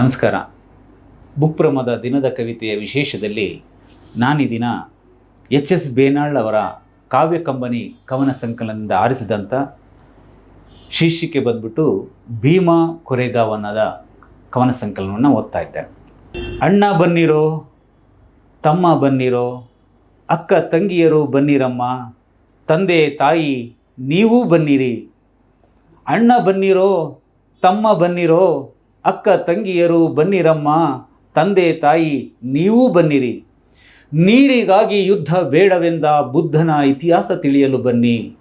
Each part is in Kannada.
ನಮಸ್ಕಾರ. ಬುಕ್ಪ್ರಮದ ದಿನದ ಕವಿತೆಯ ವಿಶೇಷದಲ್ಲಿ ನಾನೀ ದಿನ ಎಚ್ ಎಸ್ ಬೇನಾಳ್ ಅವರ ಕಾವ್ಯ ಕಂಬನಿ ಕವನ ಸಂಕಲನದಿಂದ ಆರಿಸಿದಂಥ ಶೀರ್ಷಿಕೆ ಬಂದ್ಬಿಟ್ಟು ಭೀಮಾ ಕೊರೆಗಾವನದ ಕವನ ಸಂಕಲನವನ್ನು ಓದ್ತಾ ಇದ್ದೆ. ಅಣ್ಣ ಬನ್ನಿರೋ, ತಮ್ಮ ಬನ್ನಿರೋ, ಅಕ್ಕ ತಂಗಿಯರು ಬನ್ನಿರಮ್ಮ, ತಂದೆ ತಾಯಿ ನೀವೂ ಬನ್ನಿರಿ. ಅಣ್ಣ ಬನ್ನಿರೋ, ತಮ್ಮ ಬನ್ನಿರೋ ಅಕ್ಕ ತಂಗಿಯರು ಬನ್ನಿರಮ್ಮ, ತಂದೆ ತಾಯಿ ನೀವೂ ಬನ್ನಿರಿ. ನೀರಿಗಾಗಿ ಯುದ್ಧ ಬೇಡವೆಂದ ಬುದ್ಧನ ಇತಿಹಾಸ ತಿಳಿಯಲು ಬನ್ನಿ.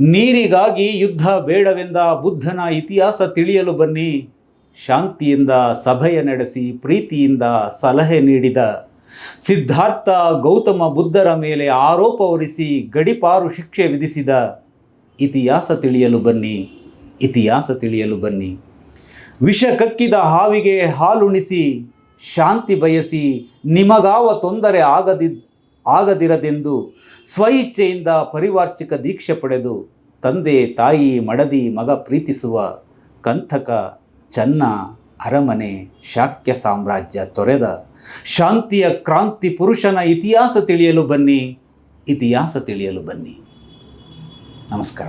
ನೀರಿಗಾಗಿ ಯುದ್ಧ ಬೇಡವೆಂದ ಬುದ್ಧನ ಇತಿಹಾಸ ತಿಳಿಯಲು ಬನ್ನಿ. ಶಾಂತಿಯಿಂದ ಸಭೆಯ ನಡೆಸಿ, ಪ್ರೀತಿಯಿಂದ ಸಲಹೆ ನೀಡಿದ ಸಿದ್ಧಾರ್ಥ ಗೌತಮ ಬುದ್ಧರ ಮೇಲೆ ಆರೋಪ ಹೊರಿಸಿ ಗಡಿಪಾರು ಶಿಕ್ಷೆ ವಿಧಿಸಿದ ಇತಿಹಾಸ ತಿಳಿಯಲು ಬನ್ನಿ. ಇತಿಹಾಸ ತಿಳಿಯಲು ಬನ್ನಿ. ವಿಷ ಕಕ್ಕಿದ ಹಾವಿಗೆ ಹಾಲುಣಿಸಿ, ಶಾಂತಿ ಬಯಸಿ ನಿಮಗಾವ ತೊಂದರೆ ಆಗದಿ ಆಗದಿರದೆಂದು ಸ್ವಇಚ್ಛೆಯಿಂದ ಪರಿವಾರ್ಚಿಕ ದೀಕ್ಷೆ ಪಡೆದು ತಂದೆ, ತಾಯಿ, ಮಡದಿ, ಮಗ ಪ್ರೀತಿಸುವ ಕಂಥಕ ಚನ್ನ ಅರಮನೆ ಶಾಕ್ಯ ಸಾಮ್ರಾಜ್ಯ ತೊರೆದ. ಶಾಂತಿಯ ಕ್ರಾಂತಿ ಪುರುಷನ ಇತಿಹಾಸ ತಿಳಿಯಲು ಬನ್ನಿ, ಇತಿಹಾಸ ತಿಳಿಯಲು ಬನ್ನಿ. ನಮಸ್ಕಾರ.